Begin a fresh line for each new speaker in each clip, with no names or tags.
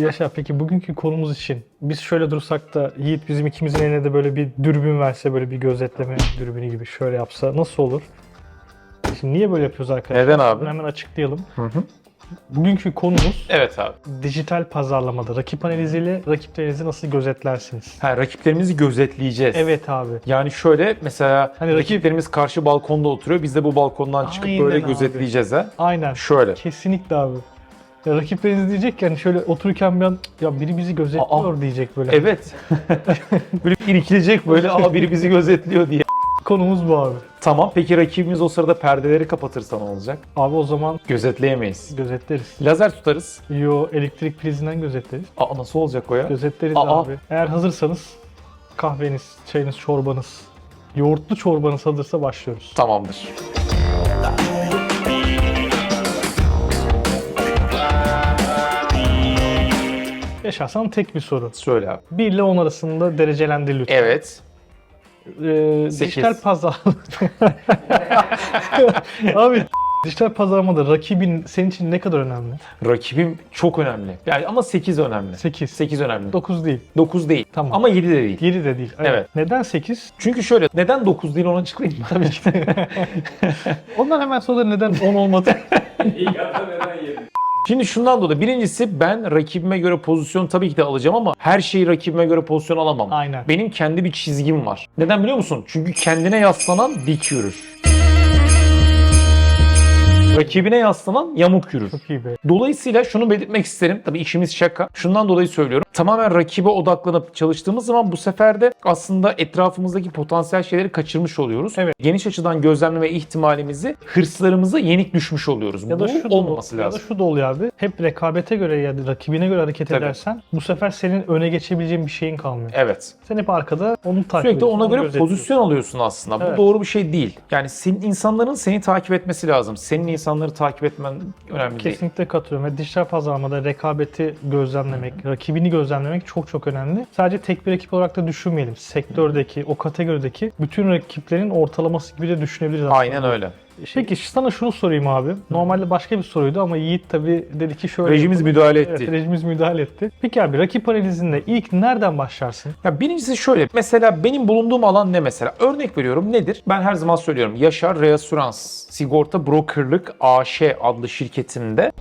Yaşar peki bugünkü konumuz için biz şöyle dursak da Yiğit bizim ikimizin eline de böyle bir dürbün verse böyle bir gözetleme dürbünü gibi şöyle yapsa nasıl olur? Şimdi niye böyle yapıyoruz arkadaşlar?
Neden abi?
Bunu hemen açıklayalım.
Hı hı.
Bugünkü konumuz
Evet abi.
dijital pazarlamada rakip analiziyle rakiplerinizi nasıl gözetlersiniz?
Ha, rakiplerimizi gözetleyeceğiz.
Evet abi.
Yani şöyle mesela
Hani rakip-
rakiplerimiz karşı balkonda oturuyor. Biz de bu balkondan çıkıp
Aynen
böyle
abi.
gözetleyeceğiz ha.
Aynen.
Şöyle.
Kesinlikle abi. Ya rakipleriniz diyecek ki hani şöyle otururken bir an ya biri bizi gözetliyor diyecek böyle.
Evet. böyle bir irkilecek böyle aa biri bizi gözetliyor diye.
Konumuz bu abi.
Tamam peki rakibimiz o sırada perdeleri kapatırsa ne olacak?
Abi o zaman
Gözetleyemeyiz.
gözetleriz.
Lazer tutarız.
Yo elektrik prizinden gözetleriz.
Aa nasıl olacak o ya?
Gözetleriz
Aa.
abi. Eğer hazırsanız kahveniz, çayınız, çorbanız, yoğurtlu çorbanız hazırsa başlıyoruz.
Tamamdır.
Yaşarsan tek bir soru.
Söyle abi.
1 ile 10 arasında derecelendir lütfen.
Evet.
Ee,
Sekiz.
dijital pazar... abi dijital pazarlamada rakibin senin için ne kadar önemli?
Rakibim çok önemli. Yani ama 8 önemli.
8.
8 önemli.
9 değil.
9 değil.
Tamam.
Ama 7 de değil.
7 de değil.
Evet.
Neden 8?
Çünkü şöyle neden 9 değil onu açıklayayım? Tabii ki.
Ondan hemen sonra neden 10 olmadı?
Şimdi şundan dolayı birincisi ben rakibime göre pozisyon tabii ki de alacağım ama her şeyi rakibime göre pozisyon alamam.
Aynen.
Benim kendi bir çizgim var. Neden biliyor musun? Çünkü kendine yaslanan dik yürür. Rakibine yaslanan yamuk yürür.
Çok iyi be.
Dolayısıyla şunu belirtmek isterim. Tabii işimiz şaka. Şundan dolayı söylüyorum. Tamamen rakibe odaklanıp çalıştığımız zaman bu sefer de aslında etrafımızdaki potansiyel şeyleri kaçırmış oluyoruz.
Evet.
Geniş açıdan gözlemleme ihtimalimizi, hırslarımıza yenik düşmüş oluyoruz.
Ya da
bu
şu da,
olmaması
ya
lazım.
da şu da oluyor abi. Hep rekabete göre ya da rakibine göre hareket
Tabii.
edersen bu sefer senin öne geçebileceğin bir şeyin kalmıyor.
Evet.
Sen hep arkada onu takip
Sürekli
ediyorsun,
ona
onu
göre pozisyon alıyorsun aslında.
Evet.
Bu doğru bir şey değil. Yani senin insanların seni takip etmesi lazım. Senin insanları takip etmen önemli değil.
Kesinlikle katılıyorum. Ve dijital pazarlamada rekabeti gözlemlemek, rakibini gözlemlemek çok çok önemli. Sadece tek bir rakip olarak da düşünmeyelim. Sektördeki, o kategorideki bütün rakiplerin ortalaması gibi de düşünebiliriz aslında.
Aynen öyle.
Peki sana şunu sorayım abi. Normalde başka bir soruydu ama Yiğit tabii dedi ki şöyle...
Rejimiz
yapalım.
müdahale
Evet,
etti.
rejimiz müdahale etti. Peki abi rakip analizinde ilk nereden başlarsın?
Ya birincisi şöyle. Mesela benim bulunduğum alan ne mesela? Örnek veriyorum nedir? Ben her zaman söylüyorum. Yaşar Reassurans Sigorta Brokerlık AŞ adlı şirketimde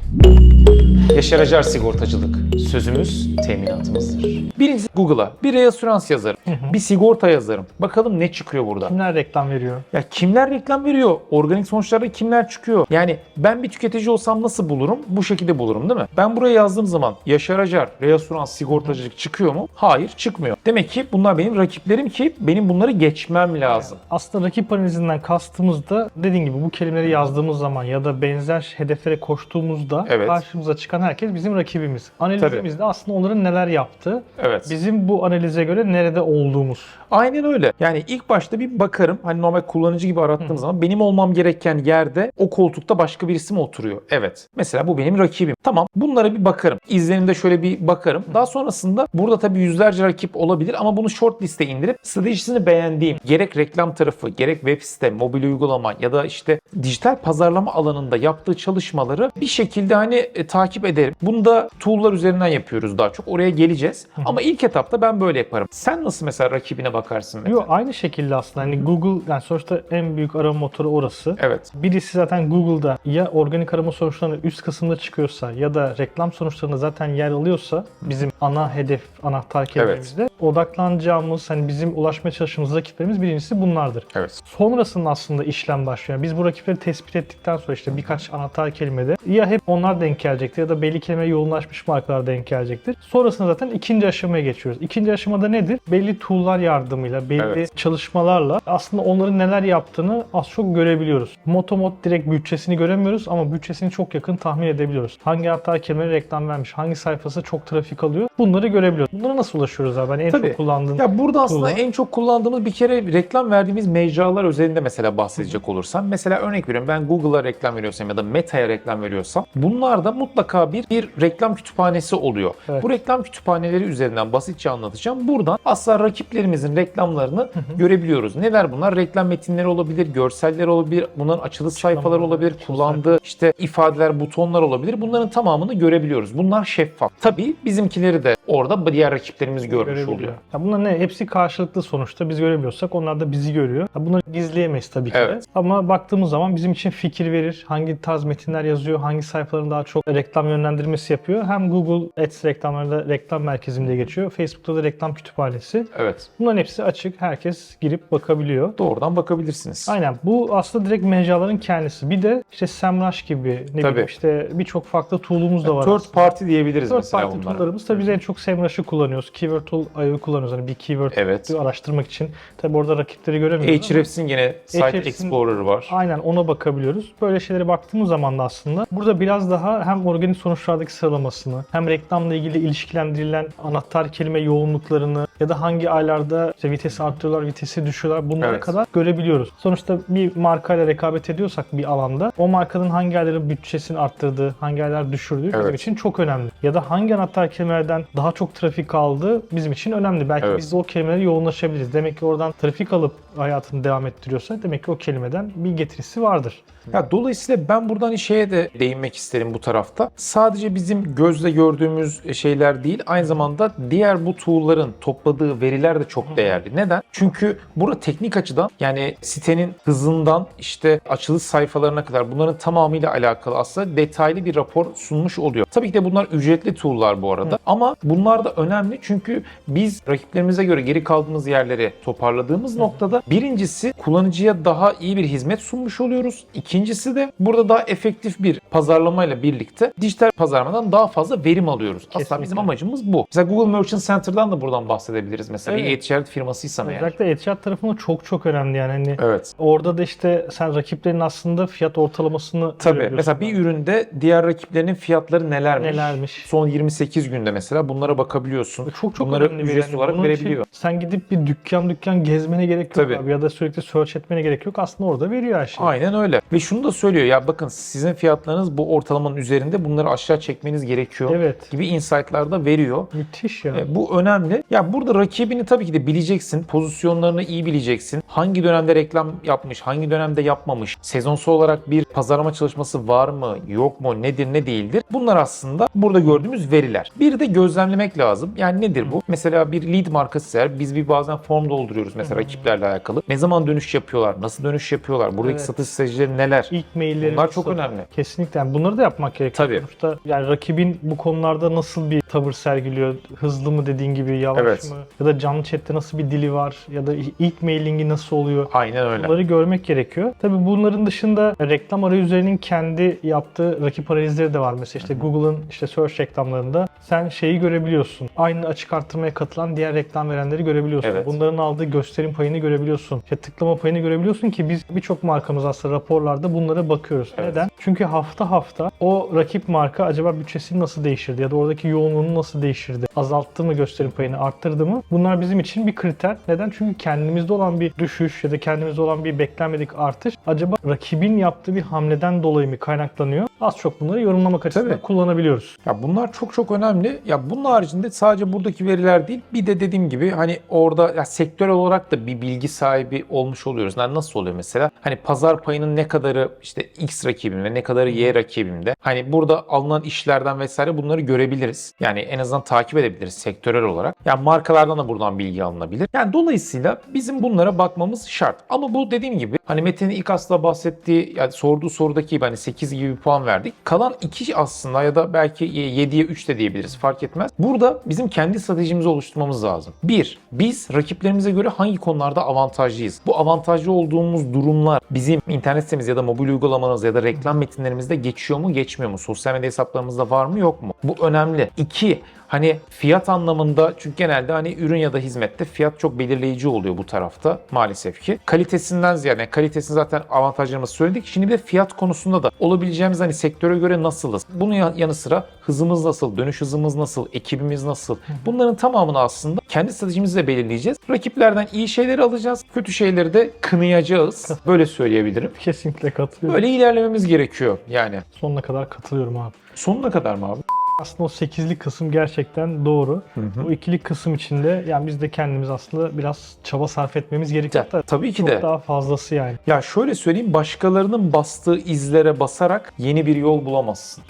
Yaşar Acar Sigortacılık. Sözümüz teminatımızdır. Birincisi Google'a bir reasürans yazarım. Bir sigorta yazarım. Bakalım ne çıkıyor burada.
Kimler reklam veriyor?
Ya kimler reklam veriyor? Organik sonuçlarda kimler çıkıyor? Yani ben bir tüketici olsam nasıl bulurum? Bu şekilde bulurum değil mi? Ben buraya yazdığım zaman Yaşar Acar, Reassurans, sigortacılık çıkıyor mu? Hayır çıkmıyor. Demek ki bunlar benim rakiplerim ki benim bunları geçmem lazım.
Aslında rakip analizinden kastımızda dediğin gibi bu kelimeleri yazdığımız zaman ya da benzer hedeflere koştuğumuzda
Evet.
karşımıza çıkan herkes bizim rakibimiz. Analizimizde aslında onların neler yaptığı,
Evet.
bizim bu analize göre nerede olduğumuz.
Aynen öyle. Yani ilk başta bir bakarım. Hani normal kullanıcı gibi arattığım zaman benim olmam gereken yerde o koltukta başka birisi mi oturuyor? Evet. Mesela bu benim rakibim. Tamam. Bunlara bir bakarım. İzlenimde şöyle bir bakarım. Daha sonrasında burada tabii yüzlerce rakip olabilir ama bunu short liste indirip stratejisini beğendiğim gerek reklam tarafı, gerek web site, mobil uygulama ya da işte dijital pazarlama alanında yaptığı çalışmaları bir şekilde hani e, takip ederim. Bunu da tool'lar üzerinden yapıyoruz daha çok. Oraya geleceğiz. Ama ilk etapta ben böyle yaparım. Sen nasıl mesela rakibine bakarsın Mete?
Yok aynı şekilde aslında hani Google yani sonuçta en büyük arama motoru orası.
Evet.
Birisi zaten Google'da ya organik arama sonuçlarının üst kısımda çıkıyorsa ya da reklam sonuçlarında zaten yer alıyorsa bizim ana hedef anahtar kelimemizde odaklanacağımız hani bizim ulaşmaya çalıştığımız rakiplerimiz birincisi bunlardır.
Evet.
Sonrasında aslında işlem başlıyor. Yani biz bu rakipleri tespit ettikten sonra işte birkaç anahtar kelimede ya hep onlar denk gelecektir ya da belli kelimeye yoğunlaşmış markalar denk gelecektir. Sonrasında zaten ikinci aşamaya geçiyoruz. İkinci aşamada nedir? Belli tool'lar yardımıyla, belli
Evet.
çalışmalarla aslında onların neler yaptığını az çok görebiliyoruz. Motomod direkt bütçesini göremiyoruz ama bütçesini çok yakın tahmin edebiliyoruz. Hangi anahtar kelimeye reklam vermiş, hangi sayfası çok trafik alıyor bunları görebiliyoruz. Bunlara nasıl ulaşıyoruz abi? Hani en
Tabii.
çok kullandığın
Ya burada aslında en çok kullandığımız bir kere reklam verdiğimiz mecralar özelinde mesela bahsedecek olursam. Mesela örnek veriyorum ben Google'a reklam veriyorsam ya da Meta'ya reklam veriyorsam bunlarda mutlaka bir, bir reklam kütüphanesi oluyor.
Evet.
Bu reklam kütüphaneleri üzerinde üzerinden basitçe anlatacağım. Buradan aslında rakiplerimizin reklamlarını görebiliyoruz. Neler bunlar? Reklam metinleri olabilir, görseller olabilir, bunların açılı sayfalar olabilir, kullandığı işte ifadeler, butonlar olabilir. Bunların tamamını görebiliyoruz. Bunlar şeffaf. Tabii bizimkileri de orada diğer rakiplerimiz görmüş oluyor.
Ya bunlar ne? Hepsi karşılıklı sonuçta. Biz göremiyorsak onlar da bizi görüyor. Ya bunları gizleyemeyiz tabii ki de.
Evet.
Ama baktığımız zaman bizim için fikir verir. Hangi tarz metinler yazıyor, hangi sayfaların daha çok reklam yönlendirmesi yapıyor. Hem Google Ads reklamlarında reklam merkezinde geçiyor. Facebook'ta da reklam kütüphanesi.
Evet.
Bunların hepsi açık. Herkes girip bakabiliyor.
Doğrudan bakabilirsiniz.
Aynen. Bu aslında direkt mecraların kendisi. Bir de işte SEMrush gibi ne
Tabii.
bileyim işte birçok farklı tool'umuz da var.
Third
aslında.
party diyebiliriz
Third
mesela
party
bunlara.
tool'larımız tabii biz en çok SEMrush'ı kullanıyoruz. Keyword tool IO'yu kullanıyoruz. Hani bir keyword
Evet.
araştırmak için. Tabii orada rakipleri göremiyoruz.
Ahrefs'in gene Site
Ahrefs'in-
Explorer var.
Aynen ona bakabiliyoruz. Böyle şeylere baktığımız zaman da aslında burada biraz daha hem organik sonuçlardaki sıralamasını hem reklamla ilgili ilişkilendirilen anahtar kelime yoğunluklarını ya da hangi aylarda işte vitesi arttırıyorlar, vitesi düşüyorlar bunlara
Evet.
kadar görebiliyoruz. Sonuçta bir markayla rekabet ediyorsak bir alanda o markanın hangi ayların bütçesini arttırdığı, hangi aylar düşürdüğü bizim
Evet.
için çok önemli. Ya da hangi anahtar kelimelerden daha çok trafik aldığı bizim için önemli. Belki
Evet.
biz de o kelimelere yoğunlaşabiliriz. Demek ki oradan trafik alıp hayatını devam ettiriyorsa demek ki o kelimeden bir getirisi vardır.
Ya dolayısıyla ben buradan şeye de değinmek isterim bu tarafta. Sadece bizim gözle gördüğümüz şeyler değil, aynı zamanda diğer bu tool'ların topladığı veriler de çok değerli. Neden? Çünkü burada teknik açıdan yani sitenin hızından işte açılış sayfalarına kadar bunların tamamıyla alakalı aslında detaylı bir rapor sunmuş oluyor. Tabii ki de bunlar ücretli tool'lar bu arada ama bunlar da önemli çünkü biz rakiplerimize göre geri kaldığımız yerleri toparladığımız noktada birincisi kullanıcıya daha iyi bir hizmet sunmuş oluyoruz. İkincisi de burada daha efektif bir pazarlamayla birlikte dijital pazarlamadan daha fazla verim alıyoruz. Aslında
Kesinlikle.
bizim amacımız bu. Mesela Google Merchant Center'dan da buradan bahsedebiliriz mesela. Bir
Evet.
e-ticaret firmasıysam eğer.
Özellikle e-ticaret tarafında çok çok önemli yani. Hani
Evet.
Orada da işte sen rakiplerin aslında fiyat ortalamasını
Tabii. Mesela bir üründe diğer rakiplerinin fiyatları nelermiş?
Nelermiş?
Son 28 günde mesela bunlara bakabiliyorsun.
Çok çok
Bunları
önemli bir
ücretsiz
yani.
olarak
Bunun için
verebiliyor.
Sen gidip bir dükkan dükkan gezmene gerek yok
Tabii.
abi ya da sürekli search etmene gerek yok. Aslında orada veriyor her şeyi.
Aynen öyle. Ve şunu da söylüyor ya bakın sizin fiyatlarınız bu ortalamanın üzerinde bunları aşağı çekmeniz gerekiyor
Evet.
gibi insight'lar da veriyor.
Müthiş ya.
E, Bu önemli. Ya burada rakibini tabii ki de bileceksin. Pozisyonlarını iyi bileceksin. Hangi dönemde reklam yapmış, hangi dönemde yapmamış. Sezonsal olarak bir pazarlama çalışması var mı, yok mu, nedir, ne değildir. Bunlar aslında burada gördüğümüz veriler. Bir de gözlemlemek lazım. Yani nedir bu? Mesela bir lead markası eğer biz bir bazen form dolduruyoruz mesela rakiplerle alakalı. Ne zaman dönüş yapıyorlar, nasıl dönüş yapıyorlar, buradaki
Evet.
satış stratejileri neler?
İlk mailleri
Bunlar çok önemli.
Kesinlikle. Yani bunları da yapmak gerekiyor.
Tabii.
Sonuçta yani rakibin bu konularda nasıl bir tavır sergiliyor? Hızlı mı dediğin gibi, yavaş
Evet.
mı? Ya da canlı chatte nasıl bir dili var? Ya da ilk mailingi nasıl oluyor?
Aynen öyle.
Bunları görmek gerekiyor. Tabii bunların dışında reklam arayüzlerinin kendi yaptığı rakip arayüzleri de var. Mesela işte Google'ın işte search reklamlarında sen şeyi görebiliyorsun. Aynı açık arttırmaya katılan diğer reklam verenleri görebiliyorsun.
Evet.
Bunların aldığı gösterim payını görebiliyorsun. İşte tıklama payını görebiliyorsun ki biz birçok markamız aslında raporlarda bunlara bakıyoruz.
Evet.
Neden? Çünkü hafta hafta o rakip marka acaba bütçesini nasıl değiştirdi ya da oradaki yoğunluğunu nasıl değiştirdi? Azalttı mı gösterim payını, arttırdı mı? Bunlar bizim için bir kriter. Neden? Çünkü kendimizde olan bir düşüş ya da kendimizde olan bir beklenmedik artış acaba rakibin yaptığı bir hamleden dolayı mı kaynaklanıyor? Az çok bunları yorumlamak açısından
Tabii.
kullanabiliyoruz.
Ya bunlar çok çok önemli. Ya bunun haricinde sadece buradaki veriler değil, bir de dediğim gibi hani orada ya sektör olarak da bir bilgi sahibi olmuş oluyoruz. Yani nasıl oluyor mesela? Hani pazar payının ne kadarı işte X rakibimde, ne kadarı Y rakibimde. Hani burada alınan işlerden vesaire bunları görebiliriz. Yani en azından takip edebiliriz sektörel olarak. Yani markalardan da buradan bilgi alınabilir. Yani dolayısıyla bizim bunlara bakmamız şart. Ama bu dediğim gibi hani Mete'nin ilk aslında bahsettiği yani sorduğu sorudaki gibi hani 8 gibi bir puan verdik. Kalan 2 aslında ya da belki 7'ye 3 de diyebiliriz fark etmez. Burada bizim kendi stratejimizi oluşturmamız lazım. Bir, biz rakiplerimize göre hangi konularda avantajlıyız? Bu avantajlı olduğumuz durumlar bizim internet sitemiz ya da mobil uygulamanız ya da reklam metinlerimizde geçiyor mu geçmiyor mu? Sosyal medya hesaplarımızda var mı yok mu? Bu önemli. İki, Hani fiyat anlamında çünkü genelde hani ürün ya da hizmette fiyat çok belirleyici oluyor bu tarafta maalesef ki. Kalitesinden ziyade yani kalitesini zaten avantajlarımızı söyledik. Şimdi bir de fiyat konusunda da olabileceğimiz hani sektöre göre nasılız? Bunun yan- yanı sıra hızımız nasıl, dönüş hızımız nasıl, ekibimiz nasıl? Bunların tamamını aslında kendi stratejimizle belirleyeceğiz. Rakiplerden iyi şeyleri alacağız, kötü şeyleri de kınayacağız. Böyle söyleyebilirim.
Kesinlikle katılıyorum.
Böyle ilerlememiz gerekiyor yani.
Sonuna kadar katılıyorum abi.
Sonuna kadar mı abi?
Aslında o 8'lik kısım gerçekten doğru. O ikili kısım içinde yani biz de kendimiz aslında biraz çaba sarf etmemiz gerekiyor.
Ya, tabii ki
Çok
de.
daha fazlası yani.
Ya şöyle söyleyeyim başkalarının bastığı izlere basarak yeni bir yol bulamazsın.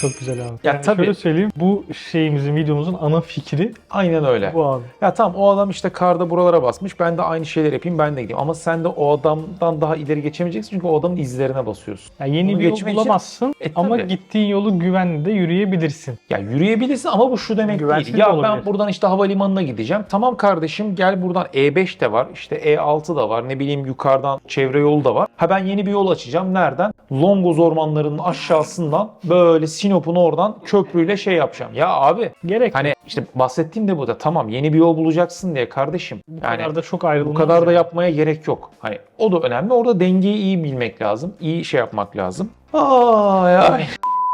Çok güzel abi.
Ya
yani
tabii.
Şöyle söyleyeyim bu şeyimizin videomuzun ana fikri
Aynen öyle.
bu abi.
Ya tamam o adam işte karda buralara basmış. Ben de aynı şeyler yapayım ben de gideyim. Ama sen de o adamdan daha ileri geçemeyeceksin çünkü o adamın izlerine basıyorsun.
Yani yeni
Bunu
bir yol
geçmek için-
bulamazsın
E,
ama
tabii.
gittiğin yolu güvenli de yürüyebilirsin.
Ya yürüyebilirsin ama bu şu demek
Güvensiz
değil.
de
Ya ben
olabilir.
buradan işte havalimanına gideceğim. Tamam kardeşim gel buradan E5 de var. işte E6 da var. Ne bileyim yukarıdan çevre yolu da var. Ha ben yeni bir yol açacağım. Nereden? Longoz ormanlarının aşağısından böyle Sinop'un oradan köprüyle şey yapacağım. Ya abi
Gerek
hani işte bahsettiğim de bu da tamam yeni bir yol bulacaksın diye kardeşim.
bu
yani
kadar da çok
bu
ayrılmaz.
kadar da yapmaya gerek yok. Hani o da önemli. Orada dengeyi iyi bilmek lazım. iyi şey yapmak lazım. Aa ya.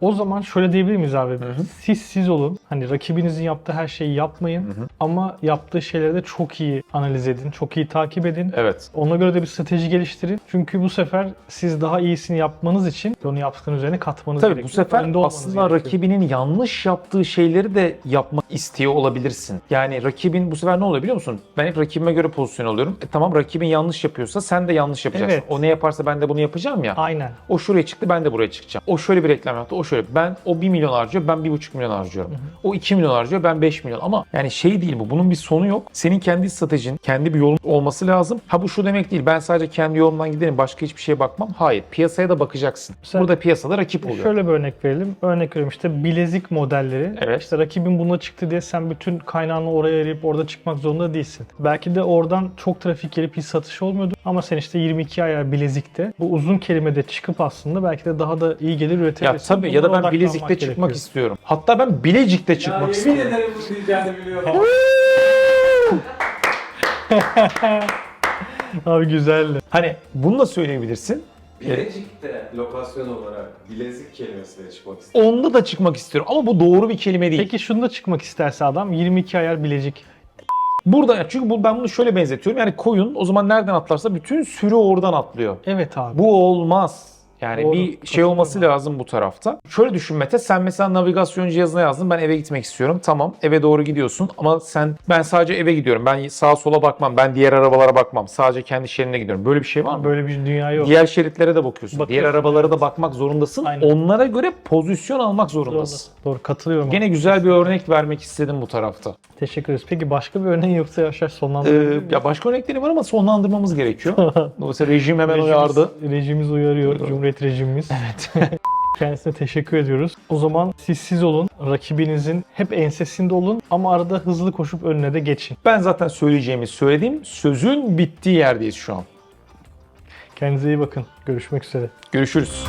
O zaman şöyle diyebilir miyiz abi?
hı.
Siz siz olun. Hani rakibinizin yaptığı her şeyi yapmayın.
Hı hı.
Ama yaptığı şeyleri de çok iyi analiz edin. Çok iyi takip edin.
Evet.
Ona göre de bir strateji geliştirin. Çünkü bu sefer siz daha iyisini yapmanız için onu yaptığınız üzerine katmanız
Tabii bu
gerekiyor.
sefer
Önde olmanız
aslında
gerekiyor.
rakibinin yanlış yaptığı şeyleri de yapmak istiyor olabilirsin. Yani rakibin bu sefer ne oluyor biliyor musun? Ben hep rakibime göre pozisyon alıyorum. E tamam rakibin yanlış yapıyorsa sen de yanlış yapacaksın.
Evet.
O ne yaparsa ben de bunu yapacağım ya.
Aynen.
O şuraya çıktı ben de buraya çıkacağım. O şöyle bir reklam yaptı o şöyle. Ben o 1 milyon harcıyor ben 1,5 milyon harcıyorum. O 2 milyon harcıyor ben 5 milyon. Ama yani şey değil bu bunun bir sonu yok. Senin kendi stratejin kendi bir yolun olması lazım. Ha bu şu demek değil ben sadece kendi yolumdan giderim başka hiçbir şeye bakmam. Hayır piyasaya da bakacaksın.
Sen-
Burada piyasada rakip oluyor.
Şöyle bir örnek verelim. Örnek veriyorum işte bilezik modelleri.
Evet.
İşte rakibin buna çıktı diye sen bütün kaynağını oraya ayırıp orada çıkmak zorunda değilsin. Belki de oradan çok trafik gelip hiç satış olmuyordu. Ama sen işte 22 ayar bilezikte bu uzun kelimede çıkıp aslında belki de daha da iyi gelir
Ya
üretebilirsin.
tabii ya da ben Bilezik'te çıkmak
gerekiyor.
istiyorum. Hatta ben Bilecik'te
Ya
çıkmak
yemin
istiyorum.
ederim bu diyeceğini biliyorum.
Abi güzeldi.
Hani bunu da söyleyebilirsin.
Bilecik'te lokasyon olarak bilezik kelimesiyle çıkmak istedim.
Onda da çıkmak istiyorum ama bu doğru bir kelime değil.
Peki şunda çıkmak isterse adam 22 ayar bilecik.
Burada çünkü bu, ben bunu şöyle benzetiyorum. Yani koyun o zaman nereden atlarsa bütün sürü oradan atlıyor.
Evet abi.
Bu olmaz. Yani
Doğru,
bir şey olması lazım bu tarafta. Şöyle düşün Mete sen mesela navigasyon cihazına yazdın ben eve gitmek istiyorum. Tamam eve doğru gidiyorsun ama sen ben sadece eve gidiyorum. Ben sağa sola bakmam. Ben diğer arabalara bakmam. Sadece kendi şeridine gidiyorum. Böyle bir şey var mı?
Böyle bir dünya yok.
Diğer şeritlere de bakıyorsun.
Bakıyorsun,
Diğer arabalara da bakmak zorundasın.
Aynen.
Onlara göre pozisyon almak
Doğru,
zorundasın.
doğru katılıyorum.
Gene güzel bir örnek vermek istedim bu tarafta.
Teşekkür ederiz. Peki başka bir örneğin yoksa yavaş yavaş
Ee, ya başka örnekleri var ama sonlandırmamız gerekiyor. Dolayısıyla rejim hemen uyardı.
Rejimiz uyarıyor. Cumhuriyet rejimimiz. Evet. Kendisine teşekkür ediyoruz. O zaman siz siz olun. Rakibinizin hep ensesinde olun ama arada hızlı koşup önüne de geçin.
Ben zaten söyleyeceğimi söyledim. Sözün bittiği yerdeyiz şu an.
Kendinize iyi bakın. Görüşmek üzere.
Görüşürüz.